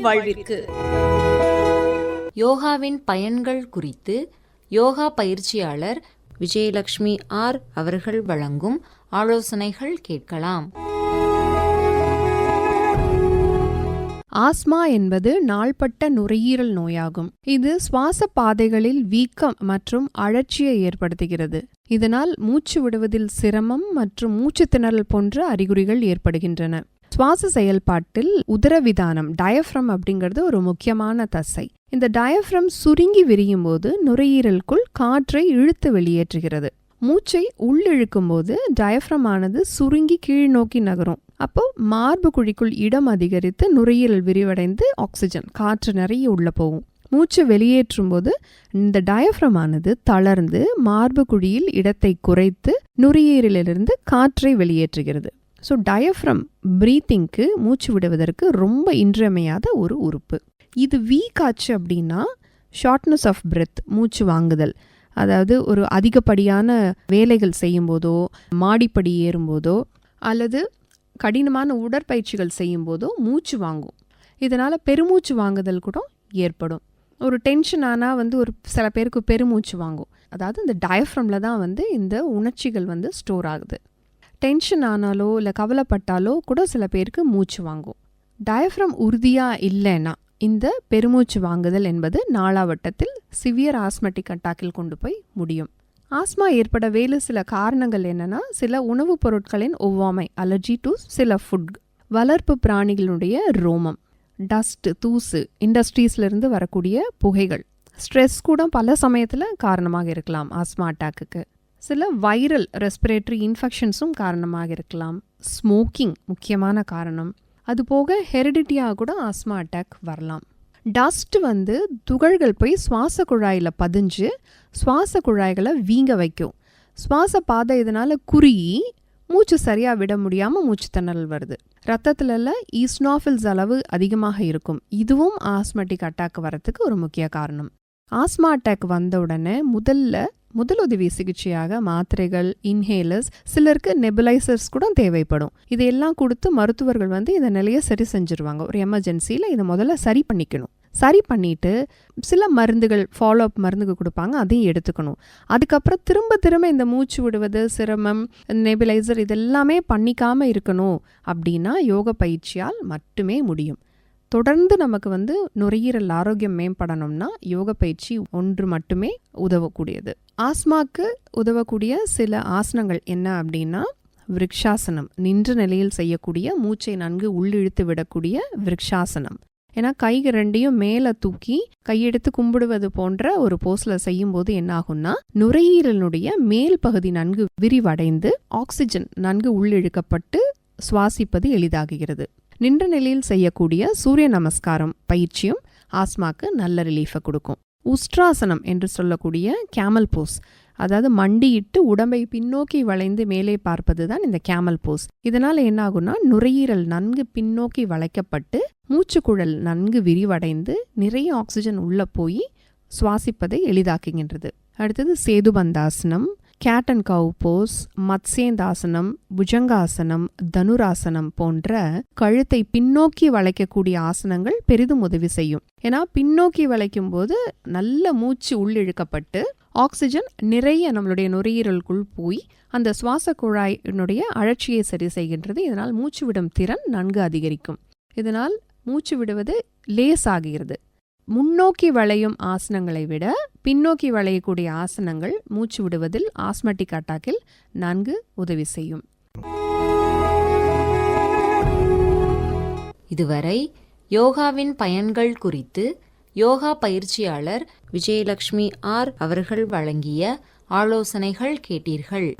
வாழ்விற்கு. யோகாவின் பயன்கள் குறித்து யோகா பயிற்சியாளர் விஜயலட்சுமி ஆர் அவர்கள் வழங்கும் ஆலோசனைகள் கேட்கலாம். ஆஸ்மா என்பது நாள்பட்ட நுரையீரல் நோயாகும். இது சுவாச பாதைகளில் வீக்கம் மற்றும் அழற்சியை ஏற்படுத்துகிறது. இதனால் மூச்சு விடுவதில் சிரமம் மற்றும் மூச்சு திணறல் போன்ற அறிகுறிகள் ஏற்படுகின்றன. சுவாச செயல்பாட்டில் உதரவிதானம் டயஃப்ரம் அப்படிங்கிறது ஒரு முக்கியமான தசை. இந்த டயஃப்ரம் சுருங்கி விரியும் போது நுரையீரலுக்குள் காற்றை இழுத்து வெளியேற்றுகிறது. மூச்சை உள்ளிழுக்கும் போது டயஃப்ரம் ஆனது சுருங்கி கீழ் நோக்கி நகரும். அப்போ மார்பு குழிக்குள் இடம் அதிகரித்து நுரையீரல் விரிவடைந்து ஆக்சிஜன் காற்று நிறைய உள்ள போகும். மூச்சு வெளியேற்றும் போது இந்த டயஃப்ரமானது தளர்ந்து மார்பு குழியில் இடத்தை குறைத்து நுரையீரலிலிருந்து காற்றை வெளியேற்றுகிறது. ஸோ டயஃப்ரம் ப்ரீத்திங்க்கு மூச்சு விடுவதற்கு ரொம்ப இன்றியமையாத ஒரு உறுப்பு. இது வீக் ஆச்சு அப்படின்னா ஷார்ட்னஸ் ஆஃப் பிரெத் மூச்சு வாங்குதல். அதாவது ஒரு அதிகப்படியான வேலைகள் செய்யும்போதோ மாடிப்படி ஏறும்போதோ அல்லது கடினமான உடற்பயிற்சிகள் செய்யும்போதோ மூச்சு வாங்கும். இதனால் பெருமூச்சு வாங்குதல் கூட ஏற்படும். ஒரு டென்ஷன் ஆனால் வந்து ஒரு சில பேருக்கு பெருமூச்சு வாங்கும். அதாவது இந்த டயஃப்ரமில் தான் வந்து இந்த உணர்ச்சிகள் வந்து ஸ்டோர் ஆகுது. டென்ஷன் ஆனாலோ இல்லை கவலைப்பட்டாலோ கூட சில பேருக்கு மூச்சு வாங்கும். டயஃப்ரம் உறுதியாக இல்லைன்னா இந்த பெருமூச்சு வாங்குதல் என்பது நாளாவட்டத்தில் சிவியர் ஆஸ்மெட்டிக் அட்டாக்கில் கொண்டு போய் முடியும். ஆஸ்மா ஏற்பட வேறு சில காரணங்கள் என்னன்னா சில உணவுப் பொருட்களின் ஒவ்வாமை அலர்ஜி டு சில ஃபுட் வளர்ப்பு பிராணிகளுடைய ரோமம் டஸ்ட் தூசு இண்டஸ்ட்ரீஸ்லேருந்து வரக்கூடிய புகைகள். ஸ்ட்ரெஸ் கூட பல சமயத்தில் காரணமாக இருக்கலாம் ஆஸ்மா அட்டாக்குக்கு சில வைரல் ரெஸ்பிரேட்டரி இன்ஃபெக்ஷன்ஸும் காரணமாக இருக்கலாம். ஸ்மோக்கிங் முக்கியமான காரணம். அது போக ஹெரிடிட்டியாக கூட ஆஸ்மா அட்டாக் வரலாம். டஸ்ட் வந்து துகள்கள் போய் சுவாச குழாயில் பதிஞ்சு சுவாச குழாய்களை வீங்க வைக்கும். சுவாச பாதை இதனால் குறுகி மூச்சு சரியாக விட முடியாமல் மூச்சு திணறல் வருது. ரத்தத்துல ஈஸ்னாஃபில்ஸ் அளவு அதிகமாக இருக்கும். இதுவும் ஆஸ்மெட்டிக் அட்டாக் வரத்துக்கு ஒரு முக்கிய காரணம். ஆஸ்மா அட்டாக் வந்த உடனே முதல்ல முதலுதவி சிகிச்சையாக மாத்திரைகள் இன்ஹேலர்ஸ் சிலருக்கு நெபுலைசர்ஸ் கூட தேவைப்படும். இதையெல்லாம் கொடுத்து மருத்துவர்கள் வந்து இந்த நிலையை சரி செஞ்சுருவாங்க. ஒரு எமர்ஜென்சியில் இதை முதல்ல சரி பண்ணிக்கணும். சரி பண்ணிட்டு சில மருந்துகள் ஃபாலோ அப் மருந்துகள் கொடுப்பாங்க அதையும் எடுத்துக்கணும். அதுக்கப்புறம் திரும்ப திரும்ப இந்த மூச்சு விடுவது சிரமம் நெபிலைசர் இதெல்லாமே பண்ணிக்காமல் இருக்கணும் அப்படின்னா யோக பயிற்சியால் மட்டுமே முடியும். தொடர்ந்து நமக்கு வந்து நுரையீரல் ஆரோக்கியம் மேம்படணும்னா யோக பயிற்சி ஒன்று மட்டுமே உதவக்கூடியது. ஆஸ்மாக்கு உதவக்கூடிய சில ஆசனங்கள் என்ன அப்படின்னா விரக்ஷாசனம். நின்ற நிலையில் செய்யக்கூடிய மூச்சை நன்கு உள்ளிழுத்து விடக்கூடிய விரக்ஷாசனம். ஏன்னா கைகள் ரெண்டையும் மேலே தூக்கி கையெடுத்து கும்பிடுவது போன்ற ஒரு போஸ்ல செய்யும்போது என்ன ஆகும்னா நுரையீரலுடைய மேல் பகுதி நன்கு விரிவடைந்து ஆக்சிஜன் நன்கு உள்ளிழுக்கப்பட்டு சுவாசிப்பது எளிதாகுகிறது. நின்ற நிலையில் செய்யக்கூடிய சூரிய நமஸ்காரம் பயிற்சியும் ஆஸ்மாக்கு நல்ல ரிலீஃபை கொடுக்கும். உஸ்ட்ராசனம் என்று சொல்லக்கூடிய கேமல் போஸ் அதாவது மண்டியிட்டு உடம்பை பின்னோக்கி வளைந்து மேலே பார்ப்பது தான் இந்த கேமல் போஸ் இதனால் என்ன ஆகும்னா நுரையீரல் நன்கு பின்னோக்கி வளைக்கப்பட்டு மூச்சுக்குழல் நன்கு விரிவடைந்து நிறைய ஆக்சிஜன் உள்ளே போய் சுவாசிப்பதை எளிதாக்குகின்றது. அடுத்தது சேதுபந்தாசனம் கேட் அண்ட் கவு போஸ் மத்சேந்தாசனம் புஜங்காசனம் தனுராசனம் போன்ற கழுத்தை பின்னோக்கி வளைக்கக்கூடிய ஆசனங்கள் பெரிதும் உதவி செய்யும். ஏன்னா பின்னோக்கி வளைக்கும் போது நல்ல மூச்சு உள்ளிழுக்கப்பட்டு ஆக்சிஜன் நிறைய நம்மளுடைய நுரையீரலுக்குள் போய் அந்த சுவாச குழாயினுடைய அழற்சியை சரி செய்கின்றது. இதனால் மூச்சு விடும் திறன் நன்கு அதிகரிக்கும். இதனால் மூச்சு விடுவது லேசாகிறது. முன்னோக்கி வளையும் ஆசனங்களை விட பின்னோக்கி வளையக்கூடிய ஆசனங்கள் மூச்சு விடுவதில் ஆஸ்மெட்டிக் அட்டாக்கில் நன்கு உதவி செய்யும். இதுவரை யோகாவின் பயன்கள் குறித்து யோகா பயிற்சியாளர் விஜயலட்சுமி ஆர் அவர்கள் வழங்கிய ஆலோசனைகள் கேட்டீர்கள்.